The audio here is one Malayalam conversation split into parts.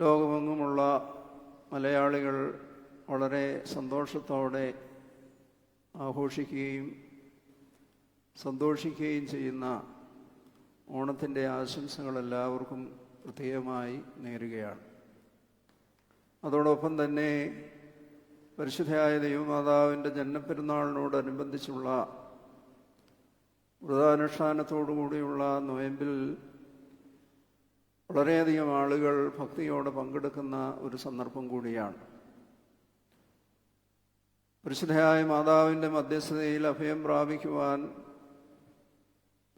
ലോകമെങ്ങുമുള്ള മലയാളികൾ വളരെ സന്തോഷത്തോടെ ആഘോഷിക്കുകയും സന്തോഷിക്കുകയും ചെയ്യുന്ന ഓണത്തിന്റെ ആശംസകൾ എല്ലാവർക്കും പ്രത്യേകമായി നേരുകയാണ്. അതോടൊപ്പം തന്നെ പരിശുദ്ധയായ ദൈവമാതാവിന്റെ ജന്മപ്പെരുന്നാളിനോടനുബന്ധിച്ചുള്ള വ്രതാനുഷ്ഠാനത്തോടു കൂടിയുള്ള നോയമ്പിൽ വളരെയധികം ആളുകൾ ഭക്തിയോടെ പങ്കെടുക്കുന്ന ഒരു സന്ദർഭം കൂടിയാണ്. പരിശുദ്ധയായ മാതാവിന്റെ മധ്യസ്ഥതയിൽ അഭയം പ്രാപിക്കുവാൻ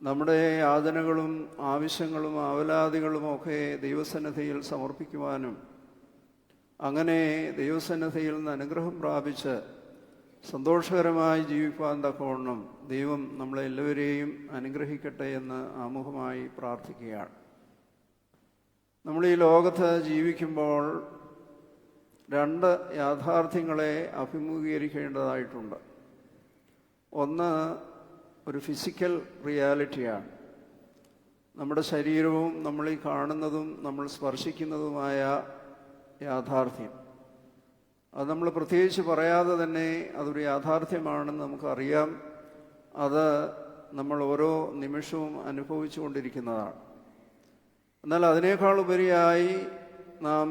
നമ്മുടെ യാതനകളും ആവശ്യങ്ങളും ആവലാദികളും ഒക്കെ ദൈവസന്നദ്ധയിൽ സമർപ്പിക്കുവാനും അങ്ങനെ ദൈവസന്നദ്ധയിൽ നിന്ന് അനുഗ്രഹം പ്രാപിച്ച് സന്തോഷകരമായി ജീവിപ്പാൻ തക്കവണ്ണം ദൈവം നമ്മളെല്ലാവരെയും അനുഗ്രഹിക്കട്ടെ എന്ന് ആമുഖമായി പ്രാർത്ഥിക്കുകയാണ്. നമ്മൾ ഈ ലോകത്ത് ജീവിക്കുമ്പോൾ രണ്ട് യാഥാർത്ഥ്യങ്ങളെ അഭിമുഖീകരിക്കേണ്ടതായിട്ടുണ്ട്. ഒന്ന് ഒരു ഫിസിക്കൽ റിയാലിറ്റിയാണ് നമ്മുടെ ശരീരവും നമ്മൾ ഈ കാണുന്നതും നമ്മൾ സ്പർശിക്കുന്നതുമായ യാഥാർത്ഥ്യം. അത് നമ്മൾ പ്രത്യേകിച്ച് പറയാതെ തന്നെ അതൊരു യാഥാർത്ഥ്യമാണെന്ന് നമുക്കറിയാം. അത് നമ്മൾ ഓരോ നിമിഷവും അനുഭവിച്ചുകൊണ്ടിരിക്കുന്നതാണ്. എന്നാൽ അതിനേക്കാൾ ഉപരിയായി നാം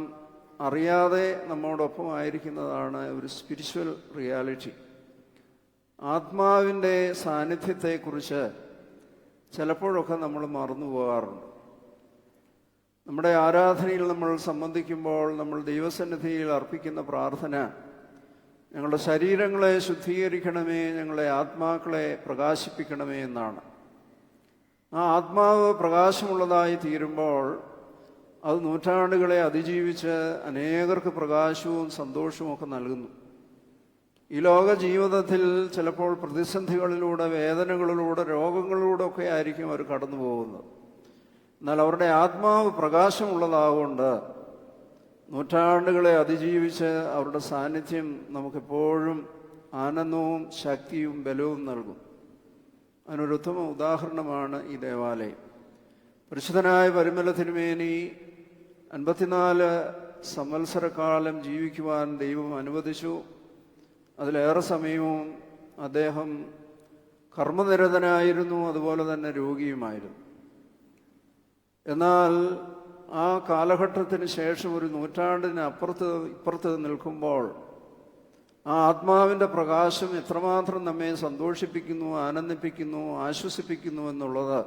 അറിയാതെ നമ്മോടൊപ്പം ആയിരിക്കുന്നതാണ് ഒരു സ്പിരിച്വൽ റിയാലിറ്റി ആത്മാവിന്റെ സാന്നിധ്യത്തെക്കുറിച്ച് ചിലപ്പോഴൊക്കെ നമ്മൾ മറന്നു പോകാറുണ്ട്. നമ്മുടെ ആരാധനയിൽ നമ്മൾ സംബന്ധിക്കുമ്പോൾ നമ്മൾ ദൈവസന്നിധിയിൽ അർപ്പിക്കുന്ന പ്രാർത്ഥന ഞങ്ങളുടെ ശരീരങ്ങളെ ശുദ്ധീകരിക്കണമേ ഞങ്ങളുടെ ആത്മാക്കളെ പ്രകാശിപ്പിക്കണമേ എന്നാണ്. ആ ആത്മാവ് പ്രകാശമുള്ളതായി തീരുമ്പോൾ അത് നൂറ്റാണ്ടുകളെ അതിജീവിച്ച് അനേകർക്ക് പ്രകാശവും സന്തോഷവും ഒക്കെ നൽകുന്നു. ഈ ലോക ജീവിതത്തിൽ ചിലപ്പോൾ പ്രതിസന്ധികളിലൂടെ വേദനകളിലൂടെ രോഗങ്ങളിലൂടെ ഒക്കെ ആയിരിക്കും അവർ കടന്നു പോകുന്നത്. എന്നാൽ അവരുടെ ആത്മാവ് പ്രകാശമുള്ളതാകൊണ്ട് നൂറ്റാണ്ടുകളെ അതിജീവിച്ച് അവരുടെ സാന്നിധ്യം നമുക്കെപ്പോഴും ആനന്ദവും ശക്തിയും ബലവും നൽകും. അതിനൊരു ഉത്തമ ഉദാഹരണമാണ് ഈ ദേവാലയം. പരിശുദ്ധനായ പരിമല തിരുമേനി അൻപത്തിനാല് സംവത്സരക്കാലം ജീവിക്കുവാൻ ദൈവം അനുവദിച്ചു. അതിലേറെ സമയവും അദ്ദേഹം കർമ്മനിരതനായിരുന്നു അതുപോലെ തന്നെ രോഗിയുമായിരുന്നു. എന്നാൽ ആ കാലഘട്ടത്തിന് ശേഷം ഒരു നൂറ്റാണ്ടിന് അപ്പുറത്ത് ഇപ്പുറത്ത് നിൽക്കുമ്പോൾ ആ ആത്മാവിന്റെ പ്രകാശം എത്രമാത്രം നമ്മെ സന്തോഷിപ്പിക്കുന്നു ആനന്ദിപ്പിക്കുന്നു ആശ്വസിപ്പിക്കുന്നു എന്നുള്ളത്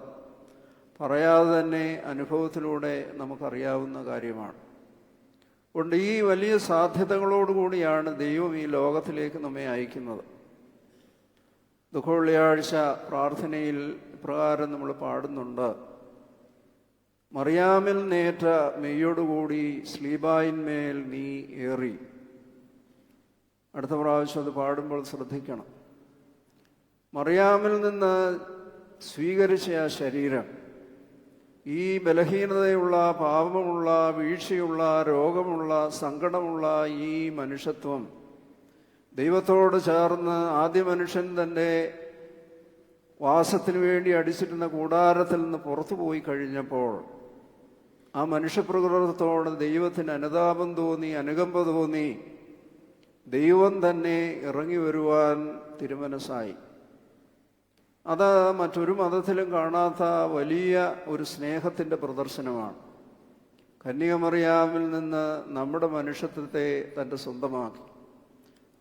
പറയാതെ തന്നെ അനുഭവത്തിലൂടെ നമുക്കറിയാവുന്ന കാര്യമാണ്. അതുകൊണ്ട് ഈ വലിയ സാധ്യതകളോടുകൂടിയാണ് ദൈവം ഈ ലോകത്തിലേക്ക് നമ്മെ അയക്കുന്നത്. ദുഃഖവെള്ളിയാഴ്ച പ്രാർത്ഥനയിൽ ഇപ്രകാരം നമ്മൾ പാടുന്നുണ്ട്. മറിയാമിൽ നേറ്റ മെയ്യോടുകൂടി സ്ലീബായിന്മേൽ നീ ഏറി. അടുത്ത പ്രാവശ്യം അത് പാടുമ്പോൾ ശ്രദ്ധിക്കണം. മറിയാമിൽ നിന്ന് സ്വീകരിച്ച ആ ശരീരം ഈ ബലഹീനതയുള്ള പാപമുള്ള വീഴ്ചയുള്ള രോഗമുള്ള സങ്കടമുള്ള ഈ മനുഷ്യത്വം ദൈവത്തോട് ചേർന്ന് ആദ്യ മനുഷ്യൻ തന്റെ വാസത്തിന് വേണ്ടി അടിച്ചിരുന്ന കൂടാരത്തിൽ നിന്ന് പുറത്തു പോയി കഴിഞ്ഞപ്പോൾ ആ മനുഷ്യപ്രകൃതത്തോട് ദൈവത്തിന് അനുതാപം തോന്നി അനുകമ്പ തോന്നി ദൈവം തന്നെ ഇറങ്ങി വരുവാൻ തിരുമനസ്സായി. അത് മറ്റൊരു മതത്തിലും കാണാത്ത വലിയ ഒരു സ്നേഹത്തിന്റെ പ്രദർശനമാണ്. കന്യകമറിയാമിൽ നിന്ന് നമ്മുടെ മനുഷ്യത്വത്തെ തന്റെ സ്വന്തമാക്കി.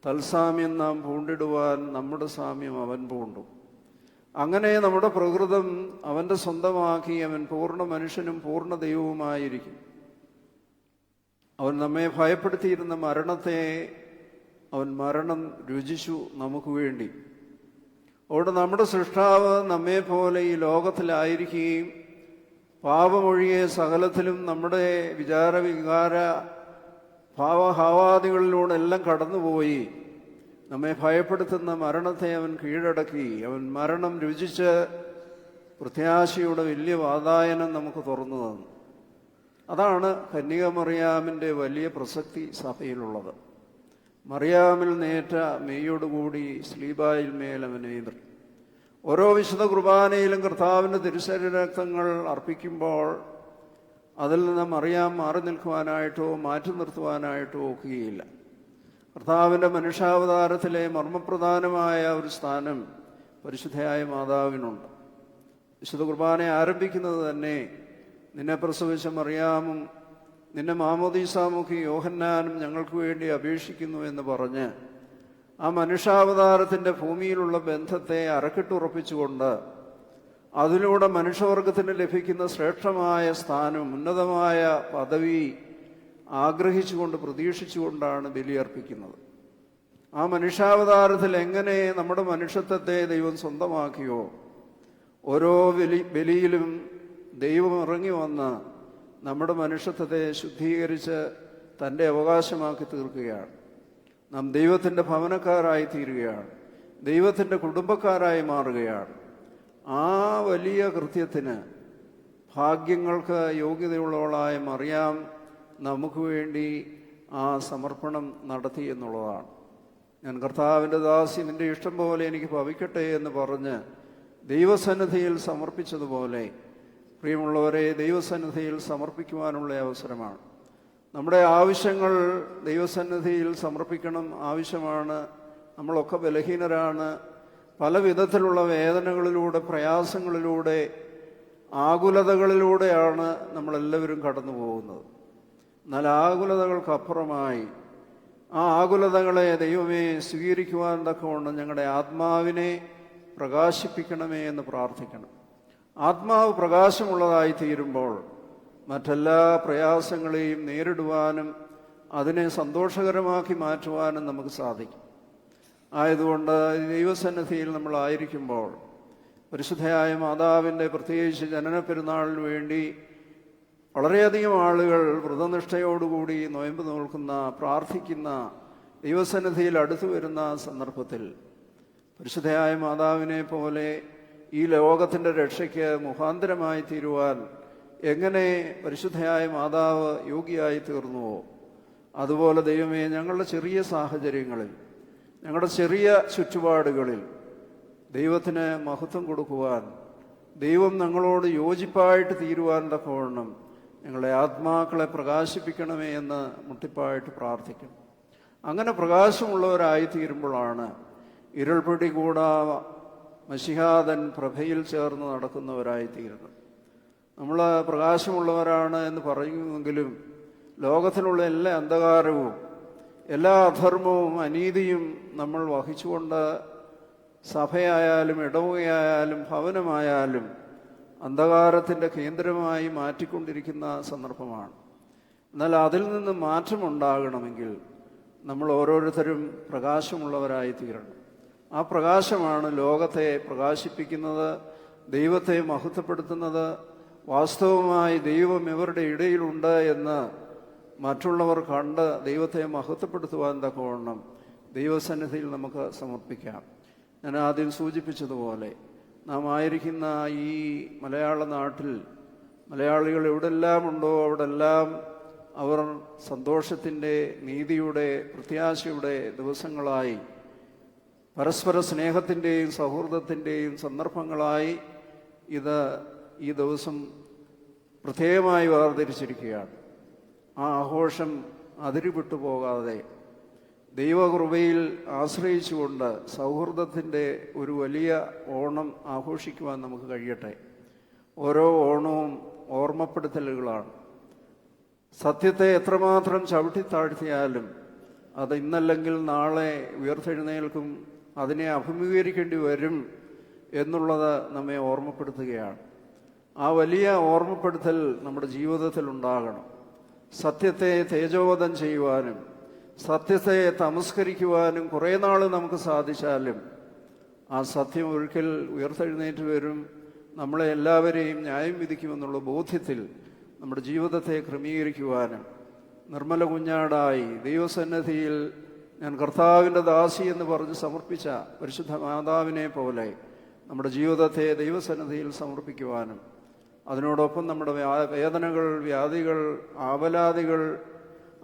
തൽസാമ്യം നാം പൂണ്ടിടുവാൻ നമ്മുടെ സാമ്യം അവൻ പൂണ്ടു. അങ്ങനെ നമ്മുടെ പ്രകൃതം അവന്റെ സ്വന്തമാക്കി അവൻ പൂർണ മനുഷ്യനും പൂർണ ദൈവവുമായിരിക്കും. അവൻ നമ്മെ ഭയപ്പെടുത്തിയിരുന്ന മരണത്തെ അവൻ മരണം രുചിച്ചു നമുക്ക് വേണ്ടി. അവിടെ നമ്മുടെ സൃഷ്ടാവ് നമ്മെ പോലെ ഈ ലോകത്തിലായിരിക്കുകയും പാപമൊഴിയെ സകലത്തിലും നമ്മുടെ വിചാരവികാര ഭാവഹാവാദികളിലൂടെ എല്ലാം കടന്നുപോയി. നമ്മെ ഭയപ്പെടുത്തുന്ന മരണത്തെ അവൻ കീഴടക്കി. അവൻ മരണം രുചിച്ച് പ്രത്യാശയുടെ വലിയ വാതായനം നമുക്ക് തുറന്നു തന്നു. അതാണ് കന്യകമറിയാമിന്റെ വലിയ പ്രസക്തി സഭയിലുള്ളത്. മറിയാമിൽ നേറ്റ മെയ്യോടുകൂടി സ്ലീബായിൽ മേൽ ഓരോ വിശുദ്ധ കുർബാനയിലും കർത്താവിന്റെ തിരുശരീരക്തങ്ങൾ അർപ്പിക്കുമ്പോൾ അതിൽ നിന്ന് മറിയാം മാറി നിൽക്കുവാനായിട്ടോ മാറ്റി നിർത്തുവാനായിട്ടോ ഒക്കുകയില്ല. കർത്താവിന്റെ മനുഷ്യാവതാരത്തിലെ മർമ്മപ്രധാനമായ ഒരു സ്ഥാനം പരിശുദ്ധയായ മാതാവിനുണ്ട്. വിശുദ്ധ കുർബാന ആരംഭിക്കുന്നത് തന്നെ നിന്നെ പ്രസവിച്ച മറിയാമും നിന്നെ മാമോദീസാമുഖി യോഹന്നാനും ഞങ്ങൾക്ക് വേണ്ടി അപേക്ഷിക്കുന്നു എന്ന് പറഞ്ഞ് ആ മനുഷ്യാവതാരത്തിന്റെ ഭൂമിയിലുള്ള ബന്ധത്തെ അരക്കിട്ടുറപ്പിച്ചുകൊണ്ട് അതിലൂടെ മനുഷ്യവർഗത്തിന് ലഭിക്കുന്ന ശ്രേഷ്ഠമായ സ്ഥാനം ഉന്നതമായ പദവി ആഗ്രഹിച്ചുകൊണ്ട് പ്രതീക്ഷിച്ചുകൊണ്ടാണ് ബലിയർപ്പിക്കുന്നത് ആ മനുഷ്യാവതാരത്തിൽ എങ്ങനെ നമ്മുടെ മനുഷ്യത്വത്തെ ദൈവം സ്വന്തമാക്കിയോ ഓരോ ബലി ബലിയിലും ദൈവം ഇറങ്ങി വന്ന് നമ്മുടെ മനുഷ്യത്വത്തെ ശുദ്ധീകരിച്ച് തന്റെ അവകാശമാക്കി തീർക്കുകയാണ്. നാം ദൈവത്തിന്റെ ഭവനക്കാരായി തീരുകയാണ്. ദൈവത്തിന്റെ കുടുംബക്കാരായി മാറുകയാണ്. ആ വലിയ കൃത്യത്തിന് ഭാഗ്യങ്ങൾക്ക് യോഗ്യതയുള്ളവളായ മറിയാം നമുക്ക് വേണ്ടി ആ സമർപ്പണം നടത്തി എന്നുള്ളതാണ്. ഞാൻ കർത്താവിന്റെ ദാസി നിന്റെ ഇഷ്ടം പോലെ എനിക്ക് ഭവിക്കട്ടെ എന്ന് പറഞ്ഞ് ദൈവസന്നിധിയിൽ സമർപ്പിച്ചതുപോലെ പ്രിയമുള്ളവരെ ദൈവസന്നിധിയിൽ സമർപ്പിക്കുവാനുള്ള അവസരമാണ്. നമ്മുടെ ആവശ്യങ്ങൾ ദൈവസന്നിധിയിൽ സമർപ്പിക്കണം ആവശ്യമാണ്. നമ്മളൊക്കെ ബലഹീനരാണ്. പല വിധത്തിലുള്ള വേദനകളിലൂടെ പ്രയാസങ്ങളിലൂടെ ആകുലതകളിലൂടെയാണ് നമ്മളെല്ലാവരും കടന്നു പോകുന്നത് എന്നാൽ ആകുലതകൾക്കപ്പുറമായി ആ ആകുലതകളെ ദൈവമേ സ്വീകരിക്കുവാൻ തക്കവണ്ണം ഞങ്ങളുടെ ആത്മാവിനെ പ്രകാശിപ്പിക്കണമേ എന്ന് പ്രാർത്ഥിക്കണം. ആത്മാവ് പ്രകാശമുള്ളതായി തീരുമ്പോൾ മറ്റെല്ലാ പ്രയാസങ്ങളെയും നേരിടുവാനും അതിനെ സന്തോഷകരമാക്കി മാറ്റുവാനും നമുക്ക് സാധിക്കും. ആയതുകൊണ്ട് ദൈവസന്നിധിയിൽ നമ്മളായിരിക്കുമ്പോൾ പരിശുദ്ധയായ മാതാവിന്റെ പ്രത്യേകിച്ച് ജനന പെരുന്നാളിന് വേണ്ടി വളരെയധികം ആളുകൾ വ്രതനിഷ്ഠയോടുകൂടി നോയമ്പ് നോൽക്കുന്ന പ്രാർത്ഥിക്കുന്ന ദൈവസന്നിധിയിൽ അടുത്തു വരുന്ന സന്ദർഭത്തിൽ പരിശുദ്ധയായ മാതാവിനെ പോലെ ഈ ലോകത്തിന്റെ രക്ഷയ്ക്ക് മുഖാന്തരമായി തീരുവാൻ എങ്ങനെ പരിശുദ്ധയായ മാതാവ് യോഗിയായി തീർന്നുവോ? അതുപോലെ ദൈവമേ ഞങ്ങളുടെ ചെറിയ സാഹചര്യങ്ങളിൽ ഞങ്ങളുടെ ചെറിയ ചുറ്റുപാടുകളിൽ ദൈവത്തിന് മഹത്വം കൊടുക്കുവാൻ ദൈവം ഞങ്ങളോട് യോജിപ്പായിട്ട് തീരുവാൻ തക്കവണ്ണം ഞങ്ങളെ ആത്മാക്കളെ പ്രകാശിപ്പിക്കണമേ എന്ന് മുട്ടിപ്പായിട്ട് പ്രാർത്ഥിക്കും അങ്ങനെ പ്രകാശമുള്ളവരായി തീരുമ്പോഴാണ് ഇരൾപിടി കൂടാ മഷിഹാദൻ പ്രഭയിൽ ചേർന്ന് നടക്കുന്നവരായിത്തീരുന്നു. നമ്മൾ പ്രകാശമുള്ളവരാണ് എന്ന് പറയുമെങ്കിലും ലോകത്തിലുള്ള എല്ലാ അന്ധകാരവും എല്ലാ അധർമ്മവും അനീതിയും നമ്മൾ വഹിച്ചുകൊണ്ട് സഭയായാലും ഇടവുകയായാലും ഭവനമായാലും അന്ധകാരത്തിന്റെ കേന്ദ്രമായി മാറ്റിക്കൊണ്ടിരിക്കുന്ന സന്ദർഭമാണ്. എന്നാൽ അതിൽ നിന്ന് മാറ്റമുണ്ടാകണമെങ്കിൽ നമ്മൾ ഓരോരുത്തരും പ്രകാശമുള്ളവരായി തീരണം ആ പ്രകാശമാണ് ലോകത്തെ പ്രകാശിപ്പിക്കുന്നത് ദൈവത്തെ മഹത്വപ്പെടുത്തുന്നത് വാസ്തവമായി ദൈവം ഇവരുടെ ഇടയിലുണ്ട് എന്ന് മറ്റുള്ളവർ കണ്ട് ദൈവത്തെ മഹത്വപ്പെടുത്തുവാൻ തക്കവണ്ണം ദൈവസന്നിധിയിൽ നമുക്ക് സമർപ്പിക്കാം. ഞാൻ ആദ്യം സൂചിപ്പിച്ചതുപോലെ നാം ആയിരിക്കുന്ന ഈ മലയാള നാട്ടിൽ മലയാളികൾ എവിടെല്ലാം ഉണ്ടോ അവിടെല്ലാം അവർ സന്തോഷത്തിന്റെ നീതിയുടെ പ്രത്യാശയുടെ ദിവസങ്ങളായി പരസ്പര സ്നേഹത്തിന്റെയും സൗഹൃദത്തിന്റെയും സന്ദർഭങ്ങളായി ഇത് ഈ ദിവസം പ്രത്യേകമായി വേർതിരിച്ചിരിക്കുകയാണ്. ആ ആഘോഷം അതിരിപ്പെട്ടു പോകാതെ ദൈവകൃപയിൽ ആശ്രയിച്ചുകൊണ്ട് സൗഹൃദത്തിന്റെ ഒരു വലിയ ഓണം ആഘോഷിക്കുവാൻ നമുക്ക് കഴിയട്ടെ. ഓരോ ഓണവും ഓർമ്മപ്പെടുത്തലുകളാണ്. സത്യത്തെ എത്രമാത്രം ചവിട്ടിത്താഴ്ത്തിയാലും അത് ഇന്നല്ലെങ്കിൽ നാളെ ഉയർത്തെഴുന്നേൽക്കും അതിനെ അഭിമുഖീകരിക്കേണ്ടി വരും എന്നുള്ളത് നമ്മെ ഓർമ്മപ്പെടുത്തുകയാണ്. ആ വലിയ ഓർമ്മപ്പെടുത്തൽ നമ്മുടെ ജീവിതത്തിൽ ഉണ്ടാകണം. സത്യത്തെ തേജോവധം ചെയ്യുവാനും സത്യത്തെ തമസ്കരിക്കുവാനും കുറേ നാൾ നമുക്ക് സാധിച്ചാലും ആ സത്യം ഒരിക്കൽ ഉയർത്തെഴുന്നേറ്റ് വരും. നമ്മളെ എല്ലാവരെയും ന്യായം വിധിക്കുമെന്നുള്ള ബോധ്യത്തിൽ നമ്മുടെ ജീവിതത്തെ ക്രമീകരിക്കുവാനും നിർമ്മല കുഞ്ഞാടായി ദൈവസന്നിധിയിൽ ഞാൻ കർത്താവിന്റെ ദാസി എന്ന് പറഞ്ഞ് സമർപ്പിച്ച പരിശുദ്ധ മാതാവിനെ പോലെ നമ്മുടെ ജീവിതത്തെ ദൈവസന്നിധിയിൽ സമർപ്പിക്കുവാനും അതിനോടൊപ്പം നമ്മുടെ വേദനകൾ വ്യാധികൾ ആവലാതികൾ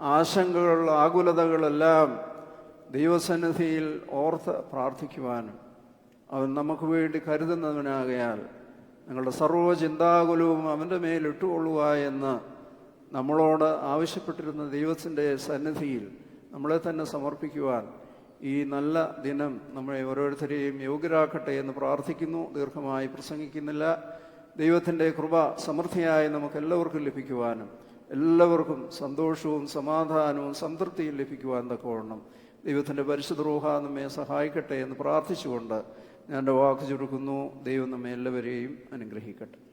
ആശങ്കകൾ ആകുലതകളെല്ലാം ദൈവസന്നിധിയിൽ ഓർത്ത് പ്രാർത്ഥിക്കുവാനും അവൻ നമുക്ക് വേണ്ടി കരുതുന്നവനാകയാൽ നിങ്ങളുടെ സർവ ചിന്താകുലവും അവന്റെ മേൽ ഇട്ടുകൊള്ളുക എന്ന് നമ്മളോട് ആവശ്യപ്പെട്ടിരുന്ന ദൈവത്തിന്റെ സന്നിധിയിൽ നമ്മളെ തന്നെ സമർപ്പിക്കുവാൻ ഈ നല്ല ദിനം നമ്മളെ ഓരോരുത്തരെയും യോഗ്യരാക്കട്ടെ എന്ന് പ്രാർത്ഥിക്കുന്നു. ദീർഘമായി പ്രസംഗിക്കുന്നില്ല. ദൈവത്തിന്റെ കൃപ സമൃദ്ധിയായി നമുക്ക് എല്ലാവർക്കും ലഭിക്കുവാനും എല്ലാവർക്കും സന്തോഷവും സമാധാനവും സംതൃപ്തിയും ലഭിക്കുവാൻ തക്കവണ്ണം ദൈവത്തിന്റെ പരിശുദ്ധ റൂഹ നമ്മെ സഹായിക്കട്ടെ എന്ന് പ്രാർത്ഥിച്ചുകൊണ്ട് ഞാൻ വാക്ക് ചുരുക്കുന്നു. ദൈവം നമ്മെ എല്ലാവരെയും അനുഗ്രഹിക്കട്ടെ.